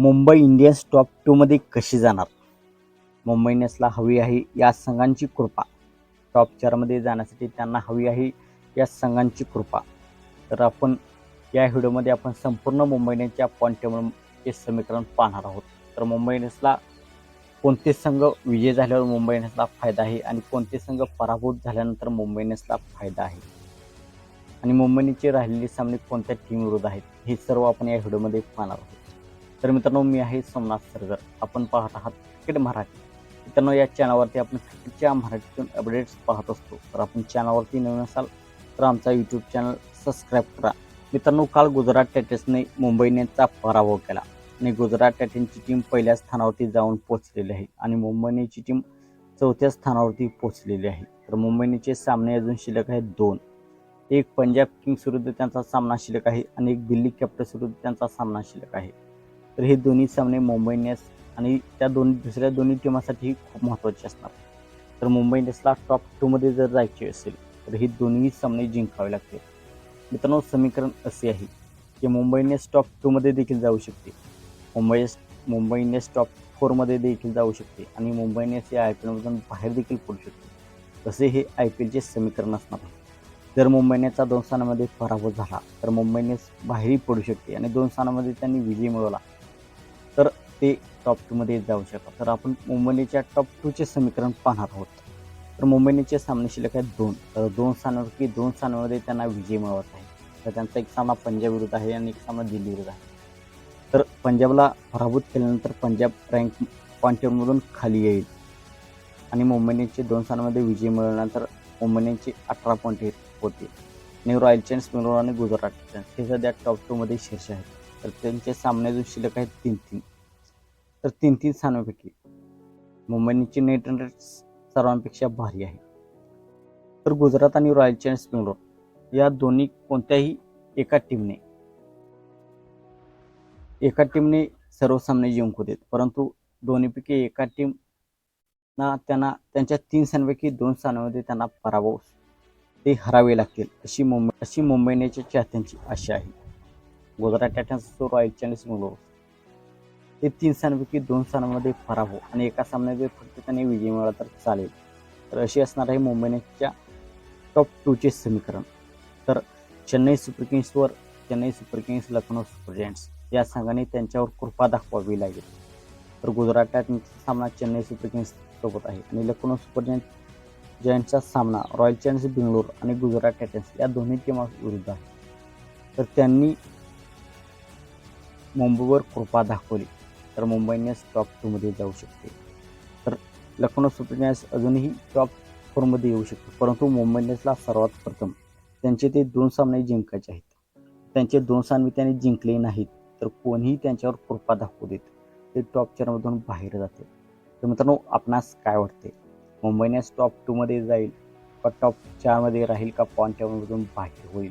Mumbai Indians top टूमध्ये कशी जाणार? मुंबई इंडियन्सला हवी आहे या संघांची कृपा. टॉप चारमध्ये जाण्यासाठी त्यांना हवी आहे या संघांची कृपा. तर आपण या व्हिडिओमध्ये आपण संपूर्ण मुंबई इंडियन्सच्या पॉईंट टेबलचे समीकरण पाहणार आहोत. तर मुंबई इंडियन्सला कोणते संघ विजय झाल्यावर मुंबई इंडियन्सला फायदा आहे आणि कोणते संघ पराभूत झाल्यानंतर मुंबई इंडियन्सला फायदा आहे? आणि मुंबईचे राहिलेले सामने कोणत्या टीम विरुद्ध आहेत? हे सर्व आपण या व्हिडिओमध्ये पाहणार आहोत. तर मित्रांनो मी आहे सोमनाथ सरगर. आपण पाहत आहात क्रिकेट मराठी. मित्रांनो या चॅनलवरती आपण क्रिकेटच्या मराठीतून अपडेट्स पाहत असतो. तर आपण चॅनलवरती नवीन असाल तर आमचा यूट्यूब चॅनल सबस्क्राईब करा. मित्रांनो काल गुजरात टायटन्सने मुंबई इंडियन्सचा पराभव केला. आणि गुजरात टायटन्सची टीम पहिल्या स्थानावरती जाऊन पोहोचलेली आहे. आणि मुंबई इंडियन्सची टीम चौथ्या स्थानावरती पोहोचलेली आहे. तर मुंबई इंडियन्सचे सामने अजून शिल्लक आहेत दोन. एक पंजाब किंग्स विरुद्ध त्यांचा सामना शिल्लक आहे. आणि एक दिल्ली कॅपिटल्स विरुद्ध त्यांचा सामना शिल्लक आहे. तर हे दोन्ही सामने मुंबई इंडियन्स आणि त्या दोन दुसऱ्या दोन्ही टीमासाठी खूप महत्त्वाचे असणार. तर मुंबई इंडियन्सला टॉप टूमध्ये जर जायचे असेल तर हे दोन्ही सामने जिंकावे लागतील. मित्रांनो समीकरण असे आहे की मुंबई इंडियन्स टॉप टूमध्ये देखील जाऊ शकते. मुंबई मुंबई इंडियन्स टॉप फोरमध्ये देखील जाऊ शकते आणि मुंबई इंडियन्स या आय पी एलमधून बाहेर देखील पडू शकते. तसे हे आय पी एलचे समीकरण असणार आहे. जर मुंबई इंडियन्सचा दोन स्थानामध्ये पराभव झाला तर मुंबई इंडियन्स बाहेरही पडू शकते आणि दोन स्थानामध्ये त्यांनी विजय मिळवला. तर ते टॉप टूमध्ये जाऊ शकतात. तर आपण मुंबईच्या टॉप टूचे समीकरण पाहणार आहोत. तर मुंबईचे सामने शिल्लक आहेत दोन. तर दोन स्थानांपैकी दोन स्थानामध्ये त्यांना विजय मिळवत आहे. तर त्यांचा एक सामना पंजाब विरुद्ध आहे आणि एक सामना दिल्ली विरुद्ध आहे. तर पंजाबला पराभूत केल्यानंतर पंजाब रँक पॉईंटमधून खाली येईल. आणि मुंबईचे दोन स्थानामध्ये विजय मिळवल्यानंतर मुंबईचे अठरा पॉईंट होतील आणि रॉयल चॅन्स बेंगलोर आणि गुजरात चॅन्स. हे सध्या टॉप टूमध्ये शीर्ष आहेत. तर त्यांच्या सामने जो शिल्लक आहेत तीन तीन तर तीन तीन स्थानांपैकी मुंबई इंडियन्सची नेट रन रेट सर्वांपेक्षा भारी आहे. तर गुजरात आणि रॉयल चॅलेंज बेंगलोर या दोन्ही कोणत्याही एका टीमने एका टीमने सर्व सामने जिंकू देत परंतु दोन्हीपैकी एका टीम ना त्यांना त्यांच्या तीन स्थानांपैकी दोन स्थानामध्ये त्यांना पराभव ते हरावे लागतील अशी मुंबई अशी मुंबई चाहत्यांची आशा आहे. Gujarat Titans Royal challenge Bangalore ते तीन स्थानांपैकी दोन स्थानांमध्ये हो. आणि एका सामन्यामध्ये फक्त त्यांनी विजय मिळाला तर चालेल. तर अशी असणार आहे मुंबई इंडियन्सच्या टॉप टूचे समीकरण. तर Chennai super किंग्सवर Chennai Super Kings Lucknow Super Giants या संघाने त्यांच्यावर कृपा दाखवावी लागेल. तर गुजरात टायटन्सचा सामना चेन्नई सुपर किंग्स सोबत आहे. आणि लखनौ सुपर जायंट जायंट्सचा सामना रॉयल चॅलेंजर्स बेंगलोर आणि गुजरात टायटन्स या दोन्ही टीमा विरुद्ध आहे. तर त्यांनी मुंबईवर कृपा दाखवली तर मुंबई इंडियन्स टॉप टूमध्ये जाऊ शकते. तर लखनौ सुपर इंडियन्स अजूनही टॉप फोरमध्ये येऊ शकते परंतु मुंबई इंडियन्सला सर्वात प्रथम त्यांचे ते दोन सामने जिंकायचे आहेत. त्यांचे दोन सामने त्यांनी जिंकले नाहीत तर कोणीही त्यांच्यावर कृपा दाखवू देत ते टॉप चारमधून बाहेर जाते. तर मित्रांनो आपणास काय वाटते? मुंबई इंडियन्स टॉप टूमध्ये जाईल का टॉप चारमध्ये राहील का पॉईंट बाहेर होईल?